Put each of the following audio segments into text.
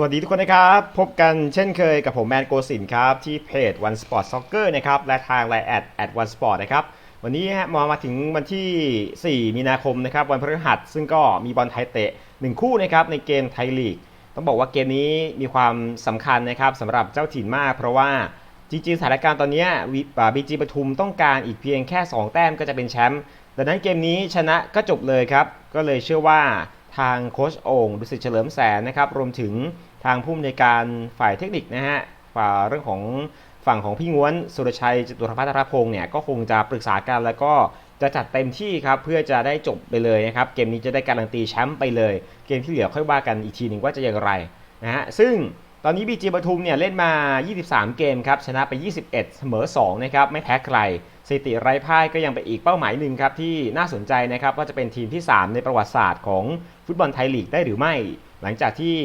สวัสดีทุกคนนะครับ พบกันเช่นเคยกับผมแมนโกสินครับ ที่เพจ One Sport Soccer นะครับ และทางไลน์แอดแอด One Sport นะครับ วันนี้ฮะมามาถึงวันที่ 4 มีนาคมนะครับ วันพฤหัส ซึ่งก็มีบอลไทยเตะ 1 คู่นะครับ ในเกมไทยลีก ต้องบอกว่าเกมนี้มีความสำคัญนะครับสำหรับเจ้าถิ่นมาก เพราะว่าจริงๆสถานการณ์ตอนนี้บีจีปทุมต้องการอีกเพียงแค่ 2 แต้มก็จะเป็นแชมป์ดังนั้นเกมนี้ชนะก็จบเลยครับก็เลยเชื่อว่าทางโคชโอ่งดุสิตเฉลิมแสนนะครับรวมถึง ทางผู้อำนวยการฝ่ายเทคนิคนะฮะฝ่ายเรื่องของฝั่งของพี่ง้วนสุรชัยจตุรพัฒนพงศ์เนี่ยก็คงจะปรึกษากันแล้วก็จะจัดเต็มที่ครับเพื่อจะได้จบไปเลยนะครับเกมนี้จะได้การันตีแชมป์ไปเลย เกมที่เหลือค่อยว่ากันอีกทีหนึ่งว่าจะอย่างไรนะฮะซึ่งตอนนี้บีจีปทุมเนี่ยเล่นมา 23 เกมครับชนะไป 21 เสมอ2นะครับไม่แพ้ใครสถิติไร้พ่ายก็ยังเป็นอีกเป้าหมายหนึ่งครับที่น่าสนใจนะครับว่าจะเป็นทีมที่ 3 ในประวัติศาสตร์ของฟุตบอลไทยลีกได้หรือไม่ หลังจากที่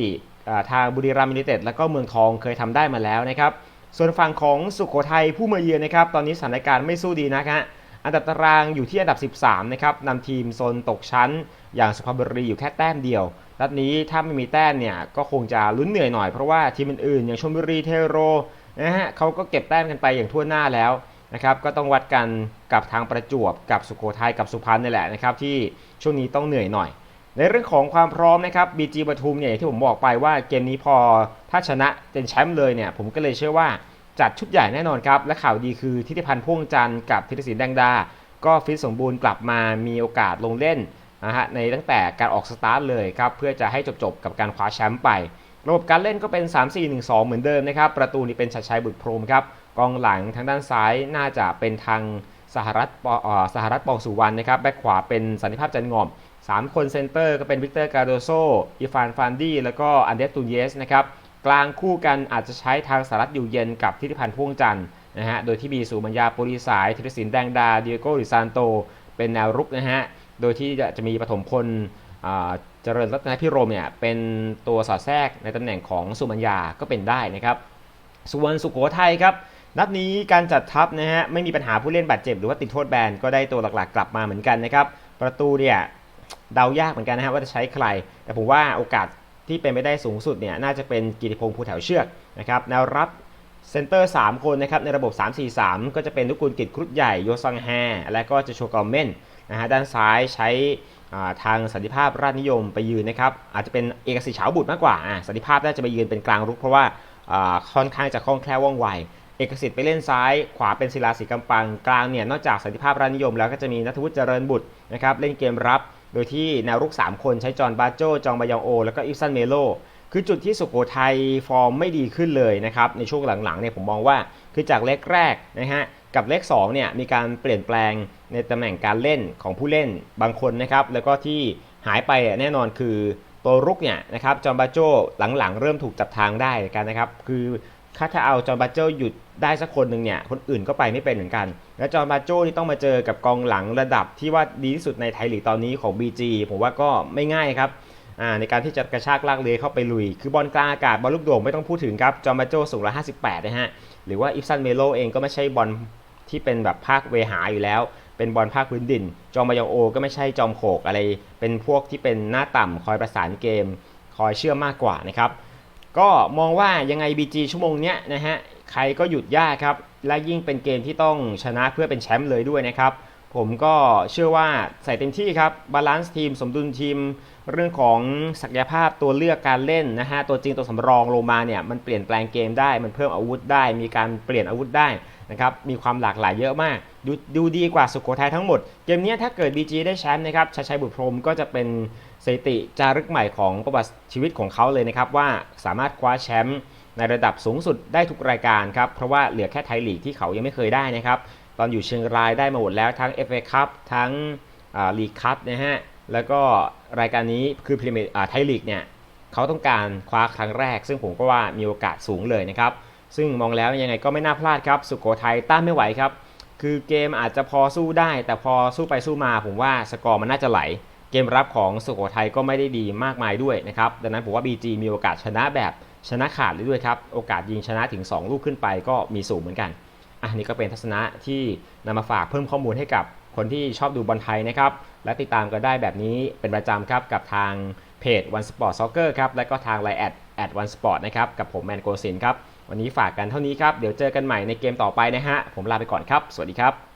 ทางบุรีรัมย์ยูไนเต็ดและก็เมืองทองเคยทำได้มาแล้วนะครับ ส่วนฝั่งของสุโขทัยผู้มาเยือนนะครับ ตอนนี้สถานการณ์ไม่สู้ดีนะฮะอันดับตารางอยู่ที่อันดับ 13 นะครับนำทีมโซนตกชั้น อย่างสุพรรณบุรีอยู่แค่แต้มเดียวนัดนี้ถ้าไม่มีแต้มเนี่ยก็คงจะลุ้นเหนื่อยหน่อยเพราะว่าทีมอื่นๆอย่างชลบุรีเทโรนะฮะเขาก็เก็บแต้มกันไปอย่างทั่วหน้าแล้วนะครับก็ต้องวัดกันกับทางประจวบกับสุโขทัยกับสุพรรณนี่แหละนะครับที่ช่วงนี้ต้องเหนื่อยหน่อย ในเรื่องของความพร้อมนะครับ BG ปทุมเนี่ยอย่างที่ผมบอกไปว่าเกมนี้พอถ้าชนะเป็นแชมป์เลยเนี่ยผมก็เลยเชื่อว่าจัดชุดใหญ่แน่นอนครับ และข่าวดีคือทิติพันธ์พ่วงจันทร์กับธิรศิลป์แดงดา ก็ฟิตสมบูรณ์กลับมามีโอกาสลงเล่นนะฮะในตั้งแต่การออกสตาร์ทเลยครับเพื่อจะให้จบๆกับการคว้าแชมป์ไประบบการเล่นก็เป็น 3-4-1-2 เหมือนเดิมนะครับ ประตูนี่เป็นชัดชัยบุตรพรมครับ กองหลังทางด้านซ้ายน่าจะเป็นทางสหรัฐสหรัฐปองสุวรรณนะครับ แบ็คขวาเป็นสันติภาพจันงอม 3 คนเซนเตอร์ก็เป็นวิกเตอร์กาโดโซอีฟานฟานดี้แล้วก็อันเดสตูเยสนะครับกลางคู่กันอาจจะใช้ทางสหรัฐอยู่เย็นกับทิติพันธ์พ่วงจันทร์นะฮะโดยที่มีสุมัญญาปุริสายธีรศิลป์แดงดาเดียโกริซานโต เป็นแนวรุกนะฮะโดยที่จะมีปฐมพลเจริญรัตนพิรมเนี่ยเป็นตัวสอดแทรกในตำแหน่งของสุมัญญาก็เป็นได้นะครับส่วนสุโขทัยครับนัดนี้การจัดทัพนะฮะไม่มีปัญหาผู้เล่นบาดเจ็บหรือว่าติดโทษแบนก็ได้ตัวหลักๆ กลับมาเหมือนกันนะครับประตูเนี่ย เดายากเหมือนกันนะฮะว่าจะใช้ใคร แต่ผมว่าโอกาสที่เป็นไปได้สูงสุดเนี่ยน่าจะเป็นกิติพงษ์ภูแถวเชือกนะครับแนวรับเซนเตอร์ 3 คนนะครับในระบบ 3-4-3 ก็จะเป็นลูกกุลกิจครุฑใหญ่โยซังแฮและก็จะโชกอมเมนนะฮะด้านซ้ายใช้ทางสันติภาพราชนิยมไปยืนนะครับอาจจะเป็นเอกสิทธิ์เฉาบุตรมากกว่าอ่าสันติภาพน่าจะไปยืนเป็นกลางรุกเพราะว่าอ่าค่อนข้างจะคล่องแคล่วว่องไวเอกสิทธิ์ไปเล่นซ้าย ขวาเป็นศิลาสีกำปังกลางเนี่ยนอกจากสันติภาพราชนิยมแล้วก็จะมีนัทวุฒิเจริญบุตรนะครับเล่นเกมรับ โดยที่แนวรุก 3 คนใช้จอห์นบาโจจองบายองโอ แล้วก็อิฟซันเมโลคือจุดที่สุโขทัยฟอร์มไม่ดีขึ้นเลยนะครับในช่วงหลังๆเนี่ยผมมองว่าคือจากเล็กแรกนะฮะกับเลข2เนี่ยมีการเปลี่ยนแปลงในตำแหน่งการเล่นของผู้เล่นบางคนนะครับแล้วก็ที่หายไปแน่นอนคือตัวรุกเนี่ยนะครับจอห์บาโจหลังๆ เริ่มถูกจับทางได้กันนะครับคือถ้าถ้าเอาจอห์บาโจหยุด ได้สักคนหนึ่งเนี่ยคนอื่นก็ไปไม่เป็นเหมือนกัน แล้วจอห์นบาโจนี่ต้องมาเจอกับกองหลังระดับที่ว่าดีที่สุดในไทยลีกตอนนี้ของ BG ผมว่าก็ไม่ง่ายครับในการที่จะกระชากลากเลื้อยเข้าไปลุย คือบอลกลางอากาศบอลลูกโด่งไม่ต้องพูดถึงครับจอห์นบาโจ้สูง158นะฮะหรือว่าอิฟซันเมโลเองก็ไม่ใช่บอลที่เป็นแบบภาคเวหาอยู่แล้ว เป็นบอลภาคพื้นดิน จอมบายองโอ ก็ไม่ใช่จอมโขกอะไร เป็นพวกที่เป็นหน้าต่ำคอยประสานเกม คอยเชื่อมมากกว่านะครับ ก็มองว่ายังไง BG ชั่วโมงเนี้ยนะฮะ ใครก็หยุดยากครับ และยิ่งเป็นเกมที่ต้องชนะเพื่อเป็นแชมป์เลยด้วยนะครับ ผมก็เชื่อว่าใส่เต็มที่ครับบาลานซ์ทีมสมดุลทีม เรื่องของศักยภาพตัวเลือกการเล่นนะฮะตัวจริงตัวสำรองลงมาเนี่ยมันเปลี่ยนแปลงเกมได้มันเพิ่มอาวุธได้ มีการเปลี่ยนอาวุธได้นะครับมีความหลากหลายเยอะมากดูดูดีกว่าสุโขทัยทั้งหมด เกมนี้ถ้าเกิด BG ได้แชมป์นะครับชัยชัยบุตรพรมก็จะเป็นสถิติจารึกใหม่ของประวัติชีวิตของเขาเลยนะครับว่าสามารถคว้าแชมป์ ในระดับสูงสุดได้ทุกรายการครับ เพราะว่าเหลือแค่ไทยลีกที่เขายังไม่เคยได้นะครับ ตอนอยู่เชียงรายได้มาหมดแล้วทั้ง FA คัพทั้งลีกคัพนะฮะ แล้วก็รายการนี้คือพรีเมียร์ไทยลีกเนี่ยเขาต้องการคว้าครั้งแรก ซึ่งผมก็ว่ามีโอกาสสูงเลยนะครับ ซึ่งมองแล้วยังไงก็ไม่น่าพลาดครับ สุโขทัยต้านไม่ไหวครับ คือเกมอาจจะพอสู้ได้ แต่พอสู้ไปสู้มาผมว่าสกอร์มันน่าจะไหล เกมรับของสุโขทัยก็ไม่ได้ดีมากมายด้วยนะครับ ดังนั้นผมว่า BG มีโอกาสชนะแบบ ชนะขาดด้วยครับ โอกาสยิงชนะถึง 2 ลูกขึ้นไปก็มีสูงเหมือนกันอะนี่ก็เป็นทัศนะที่นำมาฝากเพิ่มข้อมูลให้กับคนที่ชอบดูบอลไทยนะครับ และติดตามกันได้แบบนี้เป็นประจำครับกับทางเพจ One Sport Soccer ครับ และก็ทาง Line แอด at one sport นะครับ กับผมแมนโกสินครับ วันนี้ฝากกันเท่านี้ครับ เดี๋ยวเจอกันใหม่ในเกมต่อไปนะฮะ ผมลาไปก่อนครับ สวัสดีครับ